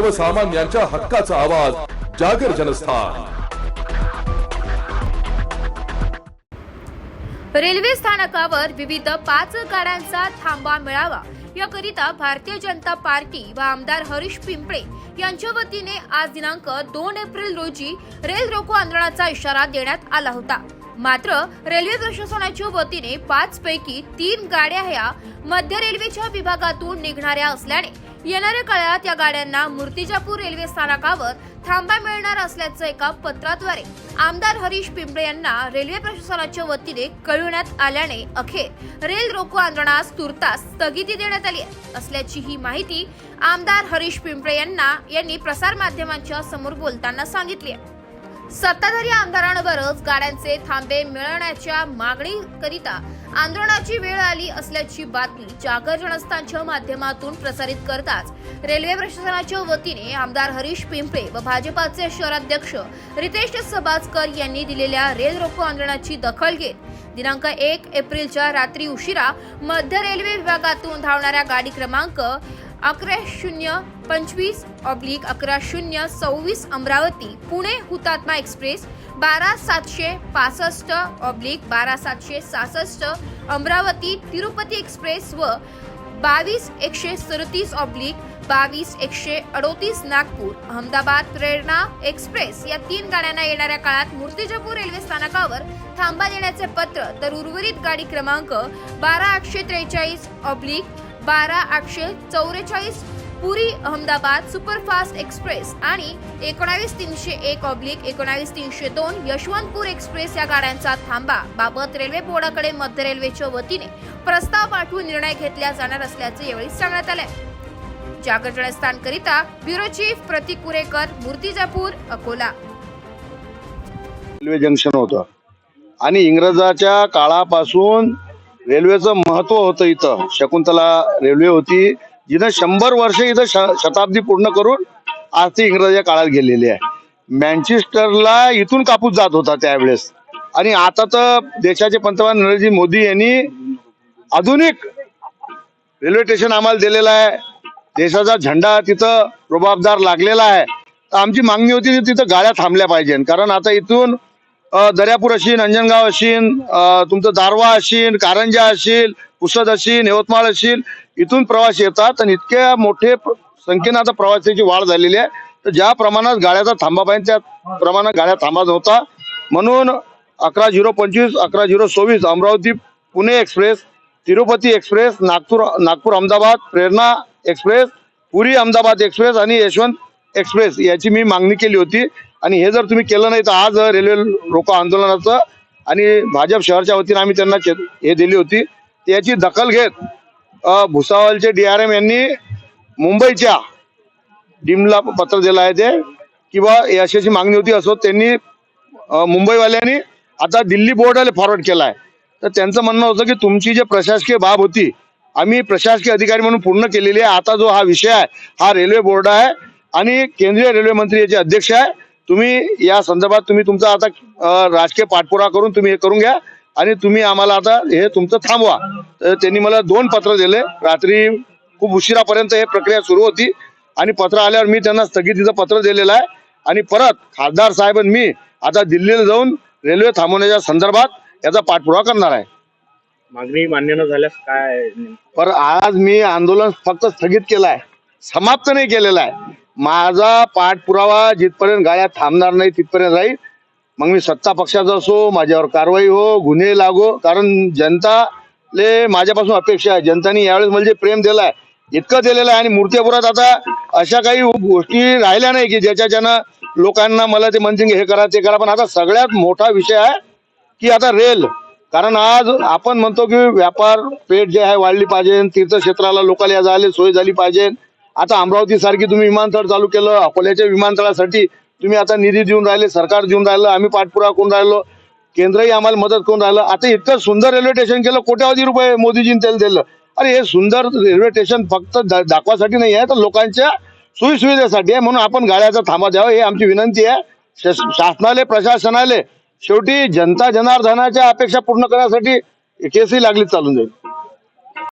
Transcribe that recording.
सर्वसामान्यांच्या हक्काचा आवाज जागर जनस्थान. रेल्वे स्थानकावर विविध पाच गाड्यांचा थांबा मिळावा. याकरिता भारतीय जनता पार्टी व आमदार हरीश पिंपळे यांच्या वतीने आज दिनांक दोन एप्रिल रोजी रेल रोको आंदोलनाचा इशारा देण्यात आला होता. मात्र रेल्वे प्रशासनाच्या वतीने पाच पैकी तीन गाड्या ह्या मध्य रेल्वेच्या विभागातून निघणाऱ्या असल्याने येणाऱ्या काळात या गाड्यांना मूर्तिजापूर रेल्वे स्थानकावर थांबा मिळणार असल्याचं एका पत्राद्वारे आमदार हरीश पिंपळे यांना रेल्वे प्रशासनाच्या वतीने कळवण्यात आल्याने अखेर रेल रोको आंदोलनास तुर्तास स्थगिती देण्यात आली असल्याची ही माहिती आमदार हरीश पिंपळे यांना यांनी प्रसारमाध्यमांच्या समोर बोलताना सांगितली आहे. सत्ताधारी आमदारांवरच गाड्यांचे थांबे मिळवण्याच्या मागणीकरिता आंदोलनाची वेळ आली असल्याची बातमी जागर जनस्थानच्या माध्यमातून प्रसारित करताच रेल्वे प्रशासनाच्या वतीने आमदार हरीश पिंपळे व भाजपाचे शहराध्यक्ष रितेश सबाजकर यांनी दिलेल्या रेल रोको आंदोलनाची दखल घेत दिनांक एक एप्रिलच्या रात्री उशिरा मध्य रेल्वे विभागातून धावणाऱ्या गाडी क्रमांक अकरा शून्य पंचवीस ऑब्लिक अकरा शून्य सव्वीस अमरावती पुणे हुतात्मा एक्सप्रेस बारा सातशे पासष्ट ऑब्लिक बारा सातशे सहासष्ट अमरावती तिरुपती एक्सप्रेस व बावीस एकशे सदतीस ऑब्लिक बावीस एकशे अडोतीस नागपूर अहमदाबाद प्रेरणा एक्सप्रेस या तीन गाड्यांना येणाऱ्या काळात मूर्तिजापूर रेल्वे स्थानकावर थांबा देण्याचे पत्र तर उर्वरित गाडी क्रमांक बारा आठशे त्रेचाळीस ऑब्लिक बारा आठशे चौवेचाळीस पुरी अहमदाबाद सुपरफास्ट एक्सप्रेस आणि एकोणावीस तीनशे एक ऑब्लिक एकोणावीस तीनशे दोन यशवंतपूर एक्सप्रेस या गाड्यांचा थांबा. बाबत रेल्वे बोर्डाकडे मध्य रेल्वेच्या वतीने प्रस्ताव पाठवून निर्णय घेतला जाणार असल्याचे यावेळी सांगण्यात आले जागर जनस्थानकरिता bureau chief Pratik Kurekar Murtizapur Akola. Railway junction होतं. आणि इंग्रजाच्या काळापासून रेल्वेचं महत्त्व होतं इथं. शकुंतला रेल्वे होती. जिथं शंभर वर्ष इथं श- शताब्दी पूर्ण करून आज ती इंग्रजाच्या काळात गेलेली आहे. मॅन्चेस्टरला इथून कापूस जात होता त्यावेळेस. आणि आता तर देशाचे पंतप्रधान नरेंद्र मोदी यांनी आधुनिक रेल्वे स्टेशन आम्हाला दिलेलं आहे. देशाचा झेंडा तिथं रुबाबदार लागलेला आहे. तर आमची मागणी होती तिथं गाड्या थांबल्या पाहिजे कारण आता इथून दर्यापूर असेल अंजनगाव असेल तुमचं दारवा असेल कारंजा असेल पुसद असेल यवतमाळ असेल इथून प्रवासी येतात आणि इतक्या मोठे संख्येनं आता प्रवासाची वाढ झालेली आहे. तर ज्या प्रमाणात गाड्याचा थांबा पाहिजे त्या प्रमाणात गाड्या थांबा नव्हता. म्हणून अकरा झिरो पंचवीस अकरा झिरो सव्वीस Amravati Pune express Tirupati express Nagpur Nagpur Ahmedabad Prerana express Puri Ahmedabad express आणि यशवंत एक्सप्रेस याची मी मागणी केली होती. आणि हे जर तुम्ही केलं नाही तर आज रेल्वे रोको आंदोलनाचं आणि भाजप शहरच्या वतीनं आम्ही त्यांना हे दिली होती. त्याची दखल घेत अ, भुसावळचे डीआरएम यांनी मुंबईच्या डीमला पत्र दिलं आहे ते किंवा अशी अशी मागणी होती असो त्यांनी मुंबईवाल्यांनी आता दिल्ली बोर्डाला फॉरवर्ड केला आहे तर त्यांचं म्हणणं होतं की तुमची जे प्रशासकीय बाब होती आम्ही प्रशासकीय अधिकारी म्हणून पूर्ण केलेली आहे. आता जो हा विषय आहे हा रेल्वे बोर्ड आहे आणि केंद्रीय रेल्वे मंत्री याचे अध्यक्ष आहे. तुम्ही या संदर्भात तुम्ही तुमचा आता राजकीय पाठपुरावा करून तुम्ही हे करून घ्या आणि तुम्ही आम्हाला आता हे तुमचं थांबवा. तर त्यांनी मला दोन पत्र दिले. रात्री खूप उशिरापर्यंत हे प्रक्रिया सुरू होती आणि पत्र आल्यावर मी त्यांना स्थगितीचं पत्र दिलेलं आहे. आणि परत खासदार साहेब आणि मी आता दिल्लीला जाऊन रेल्वे थांबवण्याच्या संदर्भात याचा पाठपुरावा करणार आहे. मागणी मान्य न झाल्यास काय? पर आज मी आंदोलन फक्त स्थगित केलं आहे. समाप्त नाही केलेलं आहे. माझा पाठपुरावा जिथपर्यंत गाड्या थांबणार नाही तिथपर्यंत राहील मग मी सत्ता पक्षाचा असो माझ्यावर कारवाई हो गुन्हे लागो. कारण जनताले माझ्यापासून अपेक्षा आहे. जनताने यावेळेस म्हणजे प्रेम दिलाय इतकं दिलेलं आहे. आणि मूर्तीपुरात आता अशा काही गोष्टी राहिल्या नाही की ज्याच्याच्यानं लोकांना मला ते म्हणतील हे करा ते करा. पण आता सगळ्यात मोठा विषय आहे की आता रेल. कारण आज आपण म्हणतो की व्यापार पेठ जे आहे वाढली पाहिजे तीर्थक्षेत्राला लोकांना या जायला सोय झाली पाहिजे. आता अमरावती सारखी तुम्ही विमानतळ चालू केलं अकोल्याच्या विमानतळासाठी तुम्ही आता निधी देऊन राहिले सरकार देऊन राहिलं आम्ही पाठपुरावा करून राहिलो केंद्रही आम्हाला मदत करून राहिलं. आता इतकं सुंदर रेल्वे स्टेशन केलं कोट्यावधी रुपये मोदीजींनी त्याला दिलं. अरे हे सुंदर रेल्वे स्टेशन फक्त दा- दाखवासाठी नाही आहे तर लोकांच्या सोयीसुविधेसाठी आहे. म्हणून आपण गाड्याचा थांबा द्यावा ही आमची विनंती आहे. शास- शासनाले प्रशासनाले शेवटी जनता जनार्दनाच्या अपेक्षा पूर्ण करण्यासाठी केसही लागलीच चालून जाईल.